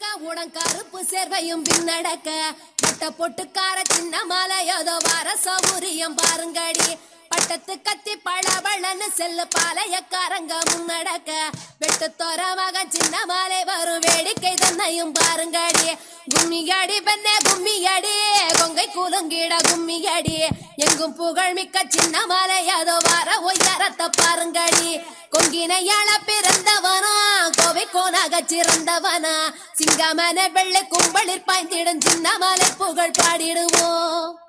நடக்க உடன் கருப்பு சேர்வையும் பின்னடக்க மொட்டை பொட்டுக்கார சின்ன மலை ஏதோ வர சௌரியம் பாருங்கடி. பட்டத்து கத்தி பழவழன்னு செல்லு பாளையக்காரங்க முன்னடக்க வெட்டு தோற மகன் சின்ன மாலை வரும் வேடிக்கை தன்னையும் பாருங்கடி. கும்மியடி பெண்ணே கும்மியடி. கொங்கை கூலுங்கிட கும்மியடி. எங்கும் புகழ் மிக்க சின்ன மாலை அதோ வர உயரத்தை பாருங்கடி. கொங்கினையால பிறந்தவனும் கோவை கோனாக சிறந்தவனா. சிங்கமன வெள்ளை கும்பலில் பாய்ந்திடும் சின்னமலை புகழ் பாடிடுவோம்.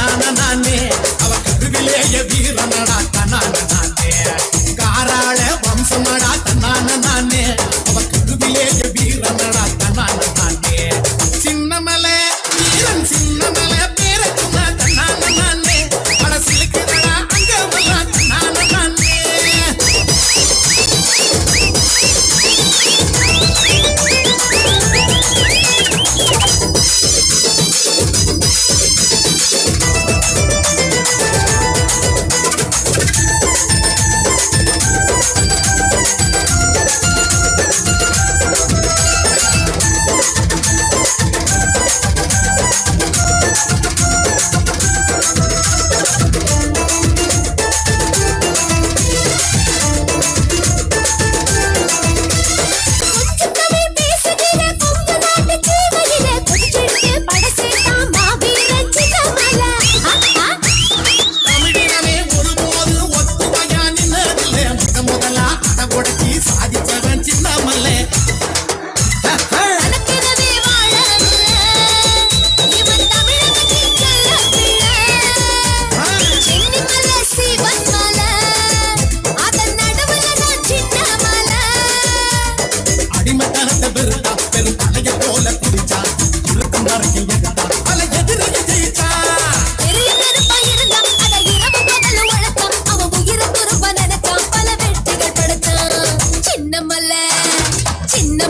தன்னான நானே. அவ கருவிலேய வீரனடா தன்னான நானே.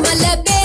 my left.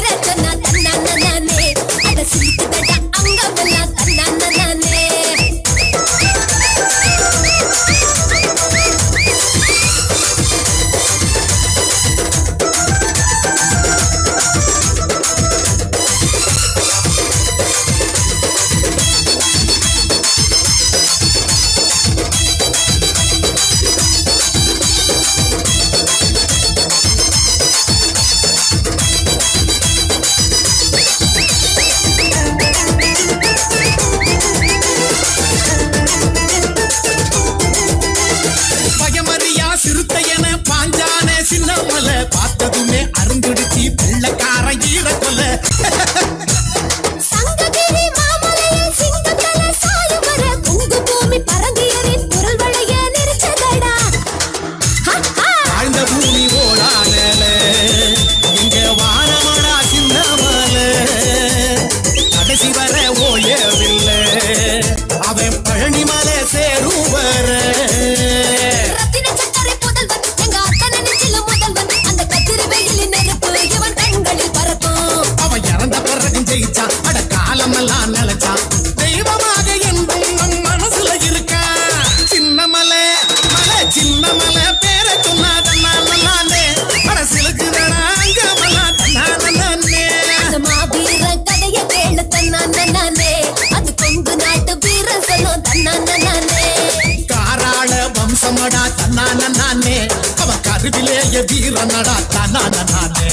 வீரனடா தன்னான நானே அவன் கருவிலேயே வீரனடா தன்னான நானே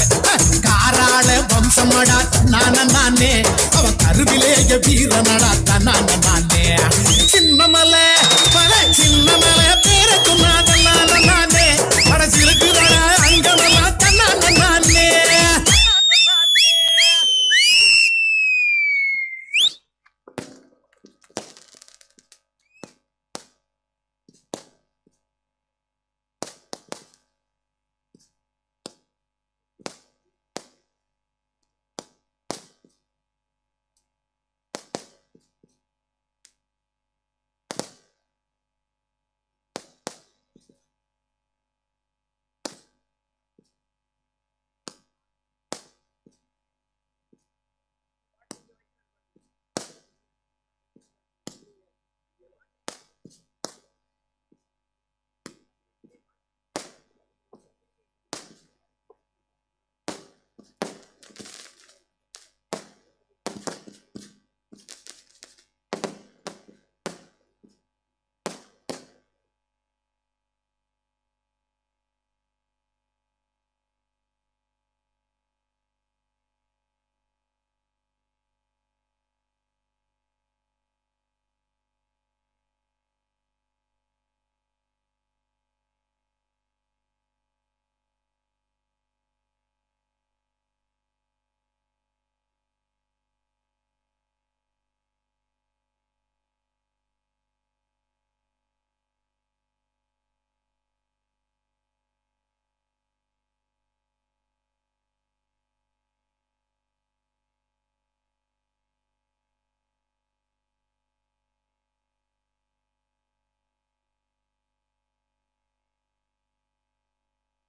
காராள வம்சமடா தன்னான நானே அவன் கருவிலேயே வீரனடா தன்னான நானே